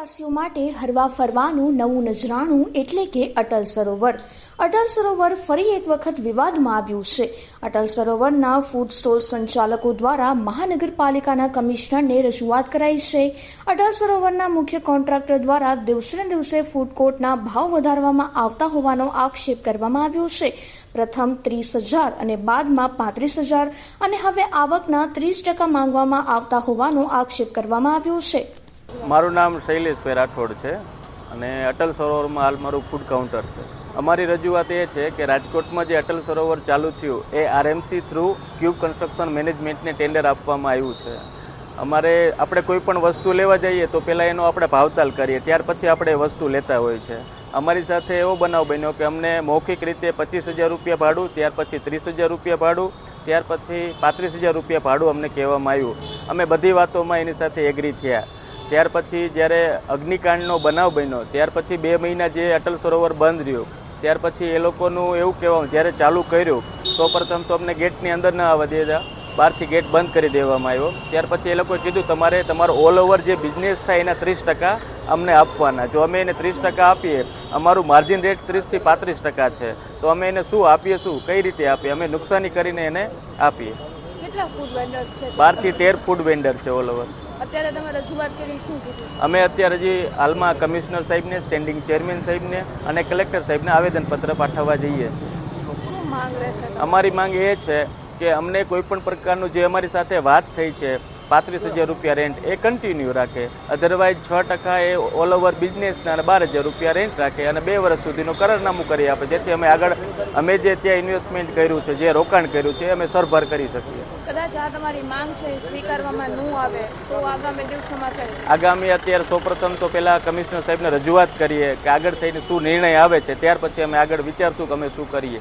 વાસીઓ માટે હરવા ફરવાનું નવું નજરાણું એટલે કે અટલ સરોવર. અટલ સરોવર ફરી એક વખત વિવાદમાં આવ્યું છે. અટલ સરોવરના ફૂડ સ્ટોલ સંચાલકો દ્વારા મહાનગરપાલિકાના કમિશનરને રજૂઆત કરાઈ છે. અટલ સરોવરના મુખ્ય કોન્ટ્રાક્ટર દ્વારા દિવસે ને દિવસે ફૂડ કોર્ટના ભાવ વધારવામાં આવતા હોવાનો આક્ષેપ કરવામાં આવ્યો છે. પ્રથમ ત્રીસ હજાર અને બાદમાં પાંત્રીસ હજાર અને હવે આવકના ત્રીસ ટકા માંગવામાં આવતા હોવાનો આક્ષેપ કરવામાં આવ્યો છે. મારું નામ શૈલેષભાઈ રાઠોડ છે અને અટલ સરોવરમાં હાલ મારું ફૂડ કાઉન્ટર છે. અમારી રજૂઆત એ છે કે રાજકોટમાં જે અટલ સરોવર ચાલુ થયું, એ આરએમસી થ્રુ ક્યુબ કન્સ્ટ્રક્શન મેનેજમેન્ટને ટેન્ડર આપવામાં આવ્યું છે. અમારે આપણે કોઈ પણ વસ્તુ લેવા જઈએ તો પહેલાં એનો આપણે ભાવતાલ કરીએ, ત્યાર પછી આપણે વસ્તુ લેતા હોય છે. અમારી સાથે એવો બનાવ બન્યો કે અમને મૌખિક રીતે પચીસ હજાર રૂપિયા ભાડું, ત્યાર પછી ત્રીસ હજાર રૂપિયા ભાડું, ત્યાર પછી પાંત્રીસ હજાર રૂપિયા ભાડું અમને કહેવામાં આવ્યું. અમે બધી વાતોમાં એની સાથે એગ્રી થયા. ત્યાર પછી જ્યારે અગ્નિકાંડનો બનાવ બન્યો ત્યાર પછી બે મહિના જે અટલ સરોવર બંધ રહ્યું ત્યાર પછી એ લોકોનું એવું કહેવાનું જ્યારે ચાલુ કર્યું તો પ્રથમ તો અમને ગેટની અંદર ન આવવા દીધા બહારથી ગેટ બંધ કરી દેવામાં આવ્યો. ત્યાર પછી એ લોકોએ કીધું તમારે તમારો ઓલ ઓવર જે બિઝનેસ થાય એના ત્રીસ ટકા અમને આપવાના. જો અમે એને ત્રીસ ટકા આપીએ અમારું માર્જિન રેટ ત્રીસથી પાંત્રીસ ટકા છે. તો અમે એને શું આપીએ શું? કઈ રીતે આપીએ? અમે નુકસાની કરીને એને આપીએ. બારથી તેર ફૂડ વેન્ડર છે ઓલ ઓવર અત્યારે તમે રજૂઆત કરી શું કીધું? અમે અત્યારે હજી હાલમાં કમિશનર સાહેબને સ્ટેન્ડિંગ ચેરમેન સાહેબને અને કલેક્ટર સાહેબને આવેદનપત્ર પાઠવવા જઈએ છીએ. અમારી માંગ એ છે કે અમને કોઈ પણ પ્રકારનું જે અમારી સાથે વાત થઈ છે પાંત્રીસ હજાર રૂપિયા રેન્ટ એ કન્ટિન્યુ રાખે. અધરવાઇઝ છ ટકા એ ઓલ ઓવર બિઝનેસના અને બાર હજાર રૂપિયા રેન્ટ રાખે અને બે વર્ષ સુધીનું કરારનામું કરી આપે જેથી અમે આગળ અમે જે ત્યાં ઇન્વેસ્ટમેન્ટ કર્યું છે જે રોકાણ કર્યું છે અમે સરભર કરી શકીએ. કદાચ આ તમારી માંગ છે સ્વીકારવામાં ન આવે તો આગામી દિવસોમાં આગામી અત્યારે સૌપ્રથમ તો પહેલાં કમિશનર સાહેબને રજૂઆત કરીએ કે આગળ થઈને શું નિર્ણય આવે છે ત્યાર પછી અમે આગળ વિચારશું કે અમે શું કરીએ.